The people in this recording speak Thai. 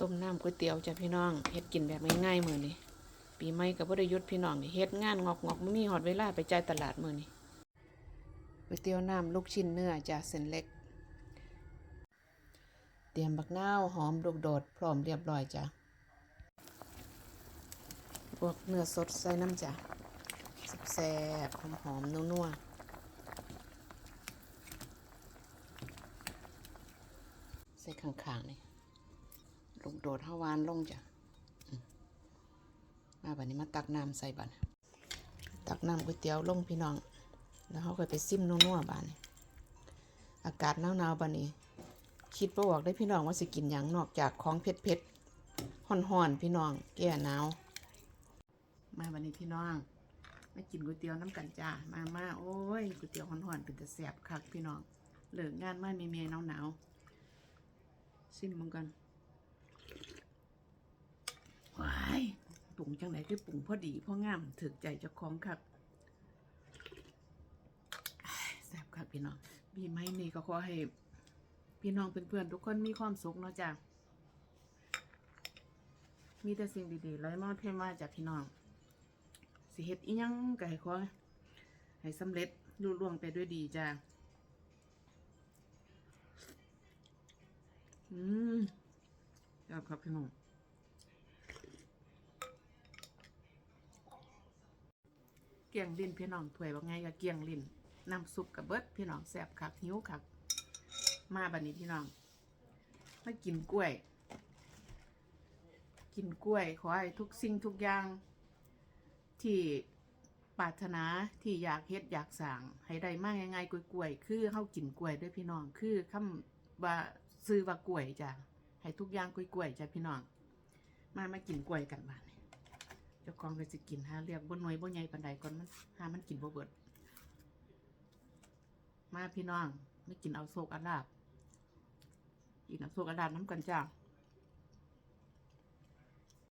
ต้มน้ำก๋วยเตี๋ยวจ้ะพี่น้องเฮ็ดกินแบบง่ายๆมือนี้ปีใหม่ก็บ่ได้ยุดพี่น้องนี่เฮ็ดงานงอกๆบ่มีฮอดเวลาไปจ่ายตลาดมือนี้ก๋วยเตี๋ยวน้ำลูกชิ้นเนื้อจ้ะเส้นเล็ก เตรียมบักนาวหอมลูกโดดพร้อมเรียบร้อยจ้ะพวกเนื้อสดใส่น้ำจ้ะแซ่บๆหอมๆนัวๆใส่ข้างๆนี่ ลูกโดดห้าวานลงจ้ะมาบัดนี้มาตักน้ำใส่บัดตักน้ำก๋วยเตี๋ยวลงพี่น้อง แล้วเขาก็ไปซิมนัวๆบานนี้อากาศหนาวๆบานนี้ คิดประบอกได้พี่น้องว่าสิกินหยังนอกจากของเผ็ดๆห่อนๆพี่น้อง แก้หนาวมาบัดนี้พี่น้องมากินก๋วยเตี๋ยวน้ำกันจ้ามามาโอ้ยก๋วยเตี๋ยวห่อนๆเป็นแต่แสบคักพี่น้องเหลิกงานมาเมียๆหนาวๆซิมมันกัน ว้าย ปรุงจังไหนคือปรุงพอดีพองามถึกใจเจ้าของครับอ้ายแซ่บครับพี่น้องปีใหมนี้ก็ขอให้ พี่น้องเพื่อนๆทุกคนมีความสุขเนาะจ้ะมีแต่สิ่งดีๆไหลมาเทมาจากพี่น้องสิเฮ็ดอีหยังก็ให้ขอให้สำเร็จลุล่วงไปด้วยดีจ้ะอืมยอดครับพี่น้อง กี่ยงลิ้นพี่น้องถวยว่าไงก็เกี่ยงลิ้นน้ำซุปกับเบิดพี่น้องแซ่บคักหิวคัก มาบัดนี้พี่น้องมากินกล้วย กินกล้วย ขอให้ทุกสิ่งทุกอย่าง ที่ปรารถนาที่อยากเฮ็ดอยากสั่งให้ได้มากง่ายๆกล้วยๆคือเฮากินกล้วยด้วยพี่น้องคือคำว่าซื้อว่ากล้วยจ้ะให้ทุกอย่างกล้วยๆจ้ะพี่น้อง มามากินกล้วยกันบ้านนี้ จ้าของเลยสิกินหาเรียกบนหน่วยบนใหญ่ปันใดก่อนมันหามันกินบ่เบิด มาพี่น้องไม่กินเอาโซกอาลาบกินเอาโซกอาลาบน้ำกันจ้า